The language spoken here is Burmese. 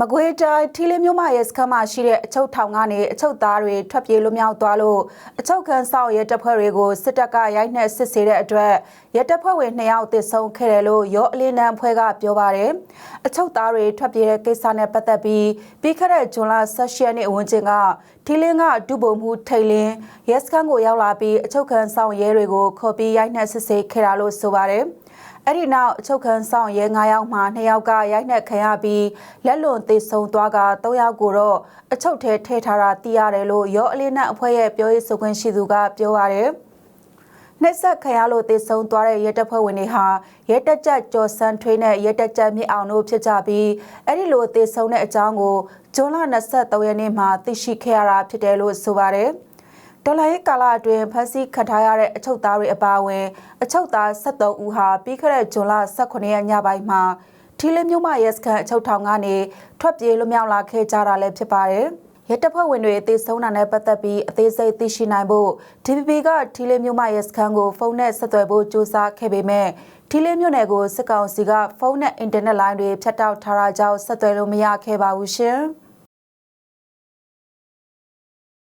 မကွေးတိုင်းထီလင်းမြို့မရဲစခန်းမှာရှိတဲ့အချုပ်ထောင်ကနေအချုပ်သားတွေထွက်ပြေးလွတ်မြောက်သွားလို့အချုပ်ခန်းဆောင်ရဲတပ်ဖွဲ့တွေကိုစစ်တပ်ကရိုက်နှက်စစ်ဆေးတဲ့အတွက်ရဲတပ်ဖွဲ့ဝင်2ယောက်တစ်ဆုံးခဲ့တယ်လို့ရောအလင်းနံအဖွဲ့ကပြောပါတယ်။အချုပ်သားတွေထွက်ပြေးတဲ့ကိစ္စနဲ့ပတ်သက်ပြီးပြီးခဲ့တဲ့ဇွန်လ16ရက်နေ့အဝင်ကျင်ကထီလင်းကဒုဗိုလ်မှူးထိတ်လင်းရဲစခန်းကိုရောက်လာပြီးအချုပ်ခန်းဆောင်ရဲတွေကိုခေါ်ပြီးရိုက်နှက်စစ်ဆေးခဲ့တာလို့ဆိုပါတယ်။ အဲ့ဒီနောက်အချုပ်ခန်းဆောင်ရဲ9ယောက်မှ2ယောက်ကရိုက်နှက်ခံရပြီးလက်လွန်သေဆုံးသွားက3ယောက်ကိုတော့အချုပ်ထဲထည့်ထားတာသိရတယ်လို့ရောအလေးနက်အဖွဲ့ရဲ့ပြောရေးဆိုခွင့်ရှိသူကပြောပါတယ်။နှက်ဆက်ခံရလို့သေဆုံးသွားတဲ့ရဲတပ်ဖွဲ့ဝင်တွေဟာရဲတပ်ကြပ်ကျော်စန်းထွေးနဲ့ရဲတပ်ကြပ်မြင့်အောင်တို့ဖြစ်ကြပြီးအဲ့ဒီလိုသေဆုံးတဲ့အကြောင်းကိုဇွန်လ23ရက်နေ့မှာသိရှိခဲ့ရတာဖြစ်တယ်လို့ဆိုပါတယ်။ ဒေါ်လာရေးကာလအတွင်းဖမ်းဆီးခံထားရတဲ့အချုပ်သားတွေအပါအဝင် အချုပ်သား73ဦးဟာပြီးခဲ့တဲ့ဇွန်လ18ရက်ညပိုင်းမှာထီလင်းမြို့မရဲစခန်းအချုပ်ထောင်ကနေထွက်ပြေးလွတ်မြောက်လာခဲ့ကြတာလည်းဖြစ်ပါတယ်။ရဲတပ်ဖွဲ့ဝင်တွေအသေးဆုံးတာနဲ့ပတ်သက်ပြီးအသေးစိတ်သိရှိနိုင်ဖို့ DPP ကထီလင်းမြို့မရဲစခန်းကိုဖုန်းနဲ့ဆက်သွယ်ဖို့ကြိုးစားခဲ့ပေမဲ့ထီလင်းမြို့နယ်ကိုစစ်ကောင်စီကဖုန်းနဲ့အင်တာနက်လိုင်းတွေဖြတ်တောက်ထားတာကြောင့်ဆက်သွယ်လို့မရခဲ့ပါဘူးရှင်။